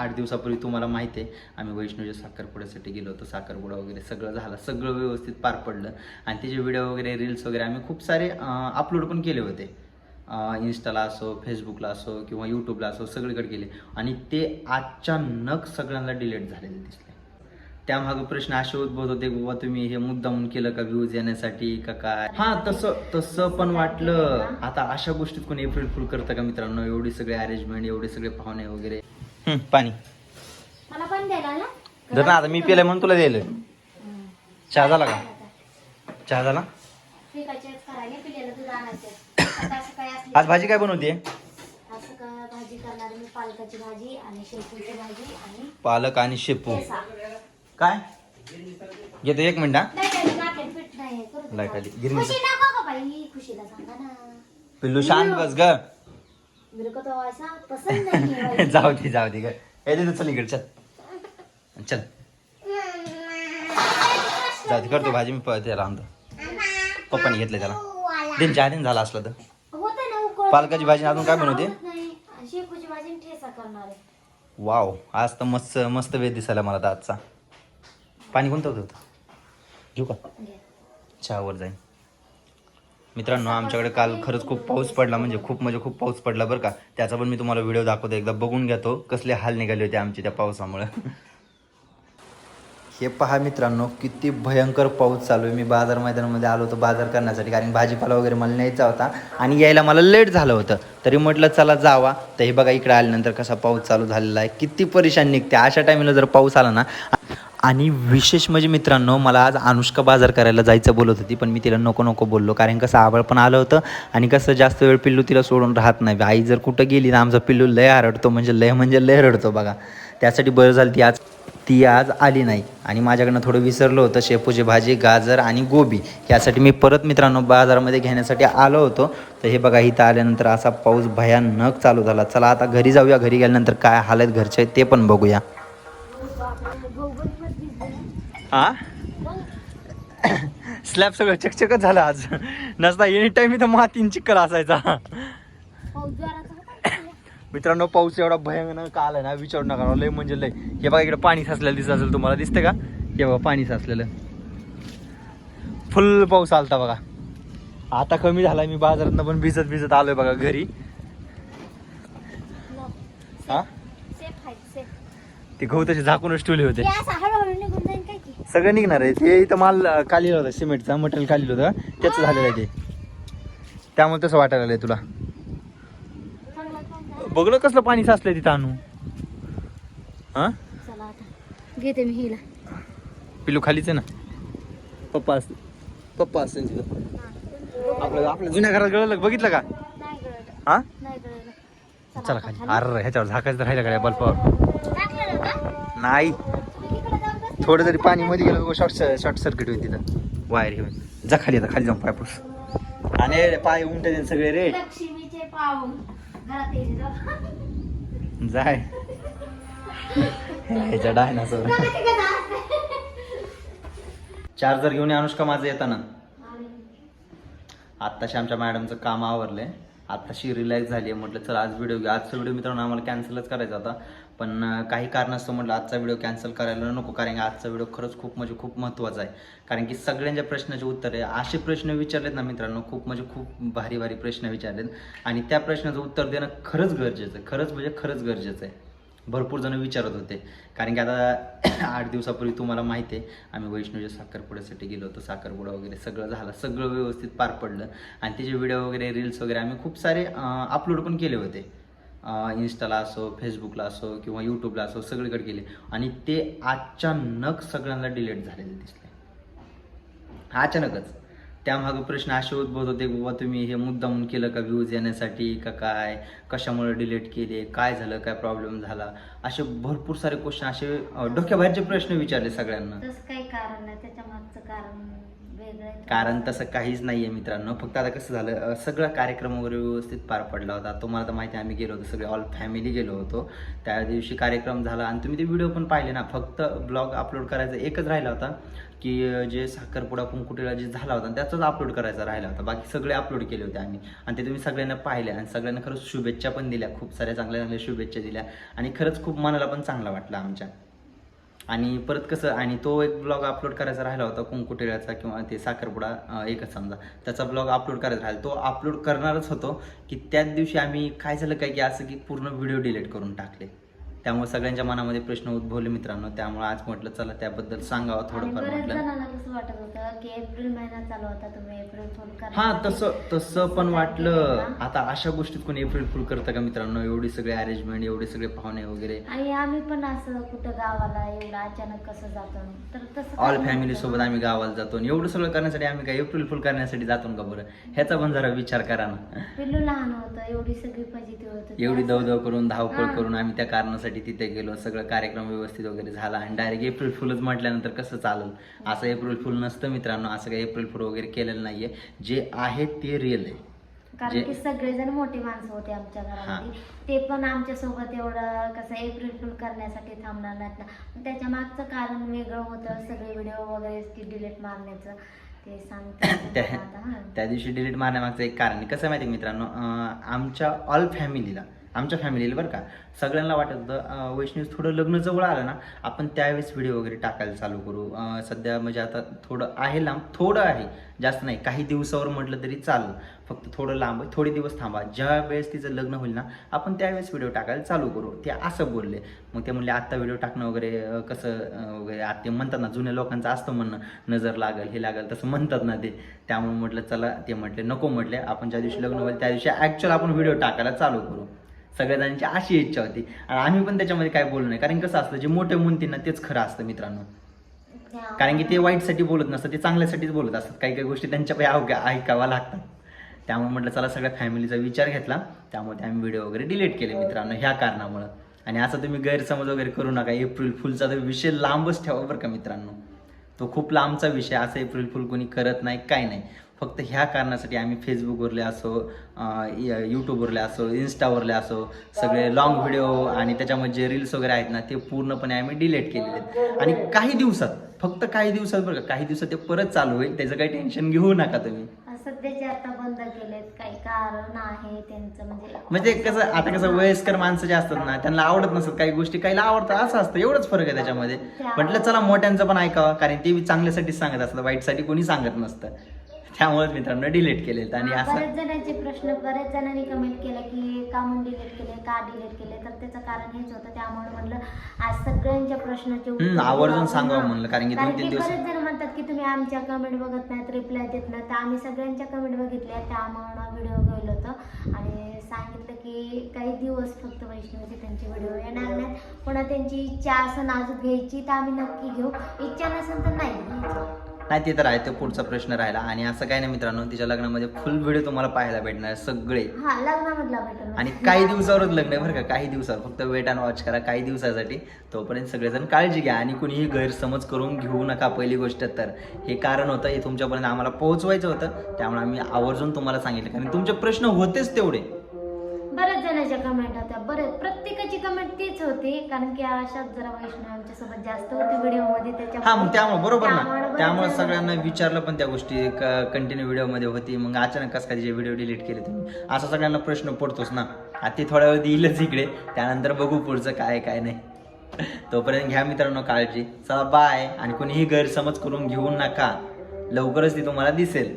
आठ दिवसापूर्वी तुम्हाला माहिती आहे आम्ही वैष्णवच्या साखरपुड्यासाठी गेलो होतो साखरपुडा वगैरे सगळं झालं सगळं व्यवस्थित पार पडलं. आणि त्याचे व्हिडिओ वगैरे रील्स वगैरे आम्ही खूप सारे अपलोड पण केले होते. इन्स्टाला असो फेसबुकला असो किंवा यूट्यूबला असो सगळीकडे गेले. आणि ते अचानक सगळ्यांना डिलीट झालेले दिसले. त्यामागं प्रश्न असे उद्भवत होते बाबा तुम्ही हे मुद्दामून केलं का व्ह्यूज येण्यासाठी का काय? हा तसं तसं पण वाटलं. आता अशा गोष्टीत कोणी एप्रिल फुल करतं का मित्रांनो? एवढी सगळे अरेंजमेंट एवढे सगळे पाहुणे वगैरे. पाणी. मला पण द्यायला ना. जर ना आता मी पिलं म्हणून तुला द्यायला चहा झाला का? चहा झाला? पिकाचेच करायला पिलेलं दूध आणायचं आता असं काय असली आज भाजी काय बनवते असं का भाजी करणार मी? पालकाची भाजी आणि शेपूची भाजी आणि पालक आणि शेपू. ठेचा. काय? घेतो एक मिनिट हा. नाही, नाही, नाकेल पीठ नाही, करू दे. लाइट आली. गिरणी. खुशी नको का बाई? खुशीला सांगा ना. पिल्लू शांत बस ग. मेरे को तो ऐसा पसंद नहीं है बाई. जाऊ दे जाऊ दे ग. ए दे चल इकडे चल. चल. जाऊ दे करतो भाजी मी प- त्याला आणतो. पप्पाने घेतलं त्याला. दिन चहा दिन झाला असला तर. होतं ना उकळ पालकाची भाजी अजून काय बनवते? नाही. आणि शेपूची भाजी आणि ठेचा करणार आहे. वाव आज तर मस्त मस्त वेळ दिसायला मला तर आजचा. पाणी कोणतं होतं? घेऊ का. चहावर जाईन. मित्रांनो आमच्याकडे काल खरंच खूप पाऊस पडला म्हणजे खूप म्हणजे खूप पाऊस पडला बरं का. त्याचा पण मी तुम्हाला व्हिडिओ दाखवतो एकदा बघून घेतो कसले हाल निघाले होते आमचे त्या पावसामुळे. हे पहा मित्रांनो किती भयंकर पाऊस चालू आहे. मी बाजार मैदानामध्ये आलो होतो बाजार करण्यासाठी कारण भाजीपाला वगैरे मला न्यायचा होता आणि यायला मला लेट झालं होतं. तरी म्हटलं चला जावा. तर हे बघा इकडे आल्यानंतर कसा पाऊस चालू झालेला आहे. किती परेशान निघते. अशा टायमिंगला जर पाऊस आला ना आणि विशेष म्हणजे मित्रांनो मला आज अनुष्का बाजार करायला जायचं बोलत होती पण मी तिला नको नको बोललो कारण कसं आवड पण आलं होतं आणि कसं जास्त वेळ पिल्लू तिला सोडून राहत नाही. आई जर कुठं गेली ना आमचा पिल्लू लय हरडतो म्हणजे लय म्हणजे लय रडतो बघा. त्यासाठी बरं झालं ती आज ती आज आली नाही. आणि माझ्याकडनं थोडं विसरलं होतं शेपूची भाजी गाजर आणि गोबी. यासाठी मी परत मित्रांनो बाजारामध्ये घेण्यासाठी आलो होतो. तर हे बघा इथं आल्यानंतर असा पाऊस भयानक चालू झाला. चला आता घरी जाऊया घरी गेल्यानंतर काय हालत घरचे ते पण बघूया. हा स्लॅब सगळं चकचकच झालं आज. नसता एनी टाइम इथं मातीन चिखल असायचा. मित्रांनो पाऊस एवढा भयानक आलाय ना विचारू नका लय म्हणजे लय. हे बघा इकडे पाणी साचलेलं दिसत असेल तुम्हाला. दिसतं का? हे बघा पाणी साचलेलं. फुल पाऊस आलता बघा. आता कमी झाला मी बाजारात पण भिजत भिजत आलोय बघा घरी. हा? आहे. ते गहू तसे झाकूनच ठेवले होते ते असं हळूहळू निघून जाईल काय की सगळं निघणार आहे. ते इथं माल काढलेलं होतं सिमेंटचा मटेरियल काढलेलं होतं. त्याचं झालेलं आहे ते. त्यामुळे तसं वाटायला लागलंय तुला. बघलं कसलं पाणी साचलंय तिथं आणू हा? घेते मी हिला. पिलू खालीच आहे ना? पप्पा असते पप्पा असते तिथं. आपलं आपल्या जुन्या घरात गळलं बघितलं का? हा? चला खाली. अरे ह्याच्यावर झाकायचं राहिलं का बल्ब? टाकलेलं का? नाही. थोडं जरी पाणी मध्ये गेलं शॉर्ट शॉर्ट सर्किट होईल तिथं. वायर घेऊन जा खाली आता खाली जाऊन पायपूस आणि पाय उमटे सगळे रे. जाय. ह्याच्या डायनासोर. चार्जर घेऊन ये अनुष्का माझं येताना. आत्ताशी आमच्या मॅडमचं काम आवरलंय. आत्ताशी रिलॅक्स झाली आहे म्हटलं चला आज व्हिडिओ घ्या आजचा व्हिडिओ मित्रांनो आम्हाला कॅन्सलच करायचा होता. पण काही कारणास्तव म्हटलं आजचा व्हिडिओ कॅन्सल करायला नको कारण की आजचा व्हिडिओ खरंच खूप म्हणजे खूप महत्त्वाचा आहे. कारण की सगळ्यांच्या प्रश्नाचे उत्तर आहे. असे प्रश्न विचारलेत ना मित्रांनो खूप म्हणजे खूप भारी भारी प्रश्न विचारलेत. आणि त्या प्रश्नाचं उत्तर देणं खरंच गरजेचं आहे. खरंच म्हणजे खरंच गरजेचं आहे. भरपूर जण विचारत होते. कारण की आता आठ दिवसापूर्वी तुम्हाला माहिती आहे आम्ही वैष्णवच्या साखरपुड्यासाठी गेलो होतो. साखरपुडा वगैरे सगळं झालं सगळं व्यवस्थित पार पडलं. आणि त्याचे व्हिडिओ वगैरे रील्स वगैरे आम्ही खूप सारे अपलोड पण केले होते. इन्स्टाला असो फेसबुकला असो किंवा यूट्यूबला असो सगळीकडे गेले. आणि ते अचानक सगळ्यांना डिलीट झालेले दिसले. अचानकच. त्यामागं प्रश्न असे उद्भवत होते की बाबा तुम्ही हे मुद्दामून केलं का व्ह्यूज येण्यासाठी का काय कशामुळे डिलीट केले काय झालं काय प्रॉब्लेम झाला? असे भरपूर सारे क्वेश्चन असे डोक्याबाहेरचे प्रश्न विचारले सगळ्यांना. काय काही कारण नाही त्याच्या मागचं कारण कारण तसं काहीच नाही आहे मित्रांनो. फक्त आता कसं झालं सगळा कार्यक्रम वगैरे व्यवस्थित पार पडला होता. तुम्हाला तर माहिती आम्ही गेलो होतो सगळे ऑल फॅमिली गेलो होतो. त्या दिवशी कार्यक्रम झाला आणि तुम्ही ते व्हिडिओ पण पाहिले ना. फक्त ब्लॉग अपलोड करायचा एकच राहिला होता की जे साखरपुडा कुंकुटीला जे झाला होता त्याचाच अपलोड करायचा राहिला होता. बाकी सगळे अपलोड केले होते आम्ही. आणि ते तुम्ही सगळ्यांना पाहिले आणि सगळ्यांना खरंच शुभेच्छा पण दिल्या. खूप साऱ्या चांगल्या चांगल्या शुभेच्छा दिल्या. आणि खरंच खूप मनाला पण चांगला वाटला आमच्या. आणि परत कसं आणि तो एक ब्लॉग अपलोड करायचा राहिला होता कुंकुटेळ्याचा किंवा ते साखरपुडा एकच समजा. त्याचा ब्लॉग अपलोड करायचा राहिला. तो अपलोड करणारच होतो की त्याच दिवशी आम्ही काय झालं काय की असं की पूर्ण व्हिडिओ डिलीट करून टाकले. त्यामुळे सगळ्यांच्या मनामध्ये प्रश्न उद्भवले मित्रांनो. त्यामुळे आज म्हटलं चला त्याबद्दल सांगावं थोडंफार म्हटलं. जणांना कसं वाटत होतं की एप्रिल महिना चालू होता तुम्ही एप्रिल फुल हा तसं तसं पण वाटलं. आता अशा गोष्टीत कोणी एप्रिल फुल करतं का मित्रांनो? एवढी सगळे अरेंजमेंट एवढे सगळे पाहुणे वगैरे. आणि आम्ही पण असं कुठं गावाला एवढं अचानक कसं जातो? तर तसं ऑल फॅमिली. सोबत आम्ही गावाला जातो. एवढं सगळं करण्यासाठी आम्ही काय एप्रिल फुल करण्यासाठी जातो का बरं? ह्याचा पण जरा विचार करा ना. पिल्लू लहान होतं एवढी सगळी फजिती होत. एवढी दवदव करून धावपळ. करून आम्ही त्या कारणासाठी तिथे गेलो सगळं कार्यक्रम व्यवस्थित वगैरे झाला आणि डायरेक्ट एप्रिल फुलच म्हटल्यानंतर कसं चालेल? असं एप्रिल फुल नसतं मित्रांनो असं काही एप्रिल फुल वगैरे केलेलं नाहीये. जे आहे ते रिअल आहे. कारण की सगळेजण मोठे माणसं होते आमच्या घरामध्ये. ते पण आमच्यासोबत एवढं कसं एप्रिल फुल करण्यासाठी थांबणार नाहीत ना. त्याच्या मागचं कारण वेगळं होतं सगळे व्हिडिओ वगैरे डिलीट मारण्याचं. ते सांगते त्या दिवशी डिलीट मारण्यामागचं एक कारण. कसं माहिती मित्रांनो? आमच्या ऑल फॅमिलीला आमच्या फॅमिलीला बरं का. सगळ्यांना वाटत होतं वैष्णवी थोडं लग्न जवळ आलं ना आपण त्यावेळेस व्हिडिओ वगैरे टाकायला चालू करू. सध्या म्हणजे आता थोडं आहे लांब थोडं आहे जास्त नाही. काही दिवसावर म्हटलं तरी चालेल फक्त थोडं लांब थोडे दिवस थांबा. ज्या वेळेस तिचं लग्न होईल ना आपण त्यावेळेस व्हिडिओ टाकायला चालू करू. ते असं बोलले. मग ते म्हणले आत्ता व्हिडिओ टाकणं वगैरे कसं वगैरे आता ते म्हणतात ना जुन्या लोकांचं असतं म्हणणं नजर लागल हे लागल तसं म्हणतात ना ते. त्यामुळे म्हटलं चला. ते म्हटले नको म्हटले. आपण ज्या दिवशी लग्न होईल त्या दिवशी ॲक्च्युअल आपण व्हिडिओ टाकायला चालू करू. सगळ्या जणांची अशी इच्छा होती. आणि आम्ही पण त्याच्यामध्ये काय बोललो नाही. कारण कसं असतं जे मोठे म्हणतील ना तेच खरं असतं मित्रांनो. कारण की ते वाईटसाठी बोलत नसतात ते चांगल्यासाठीच बोलत असतात. काही काही गोष्टी त्यांच्या पायी अवघ्या ऐकाव्या लागतात. त्यामुळे म्हटलं चला सगळ्या फॅमिलीचा विचार घेतला. त्यामुळे आम्ही व्हिडिओ वगैरे डिलीट केले मित्रांनो ह्या कारणामुळं. आणि असं तुम्ही गैरसमज वगैरे करू नका. एप्रिल फुलचा तर विषय लांबच ठेवा बरं का मित्रांनो. तो खूप लांबचा विषय असं एप्रिल फुल कोणी करत नाही काय नाही. फक्त ह्या कारणासाठी आम्ही फेसबुकवरले असो यूट्यूबवरले असो इन्स्टावरले असो सगळे लॉंग व्हिडिओ आणि त्याच्यामध्ये जे रील्स वगैरे आहेत ना ते पूर्णपणे आम्ही डिलीट केलेले आहेत. आणि काही दिवसात फक्त काही दिवसात बरं का काही दिवसात ते परत चालू होईल त्याचं काही टेन्शन घेऊ नका तुम्ही. सध्याचे आता बंद केलेत काही कारण आहे त्यांचं म्हणजे म्हणजे कसं आता कसं वयस्कर माणसं जे असतात ना त्यांना आवडत नसतात काही गोष्टी काहीला आवडतात असं असतं एवढंच फरक आहे त्याच्यामध्ये. म्हटलं चला मोठ्यांचं पण ऐकावं कारण ते चांगल्यासाठी सांगत असतात वाईटसाठी कोणी सांगत नसतं. त्यामुळे मित्रांनो डिलीट केलेत आणि असं बऱ्याच जणांचे प्रश्न बऱ्याच जणांनी कमेंट केलं की का म्हणून डिलीट केले का डिलीट केले तर त्याचं कारण हेच होतं त्यामुळे म्हणलं आज सगळ्यांच्या प्रश्नाचे उत्तर हम्म, आवर्जून. सांगावं. म्हणलं, कारण की दोन-तीन की दिवस- बरेच जण म्हणतात की तुम्ही आमच्या कमेंट बघत नाहीत रिप्लाय देत नाही तर आम्ही सगळ्यांच्या कमेंट बघितल्या त्यामुळे व्हिडिओ गेलो होतो आणि सांगितलं की काही दिवस फक्त वैष्णवीचे त्यांचे व्हिडिओ येणार नाहीत पुन्हा त्यांची इच्छा असं नाजूक घ्यायची तर आम्ही नक्की घेऊ इच्छा नसेल तर नाही ते तर आहे तो पुढचा प्रश्न राहिला. आणि असं काही नाही मित्रांनो तिच्या लग्नामध्ये फुल व्हिडिओ तुम्हाला पाहायला भेटणार आहे, सगळे. हा लग्नामधला भेटेल आणि काही दिवसावरच लग्न आहे बरं का काही दिवसावर फक्त वेट अँड वॉच करा काही दिवसासाठी. तोपर्यंत सगळेजण काळजी घ्या आणि कुणीही गैरसमज करून घेऊ नका पहिली गोष्ट तर. हे कारण होतं हे तुमच्यापर्यंत आम्हाला पोहोचवायचं होतं त्यामुळे आम्ही आवर्जून तुम्हाला सांगितलं. कारण तुमचे प्रश्न होतेच तेवढे. जणांच्या कमेंट होत्या. बरेच प्रत्येकाची कमेंट तीच होती कारण की अशाच जरा वैष्णव आमच्यासोबत जास्त होती व्हिडिओमध्ये हा मग त्यामुळे बरोबर ना. त्यामुळे सगळ्यांना विचारलं पण त्या गोष्टी कंटिन्यू व्हिडिओमध्ये होती. मग अचानक कसं काय तिचे व्हिडिओ डिलीट केले तुम्ही? असा सगळ्यांना प्रश्न पडतोच ना. आता ते थोड्या वेळ येईलच इकडे. त्यानंतर बघू पुढचं काय काय नाही. तोपर्यंत घ्या मित्रांनो काळजी. चला बाय आणि कोणीही गैरसमज करून घेऊ नका. लवकरच ती तुम्हाला दिसेल.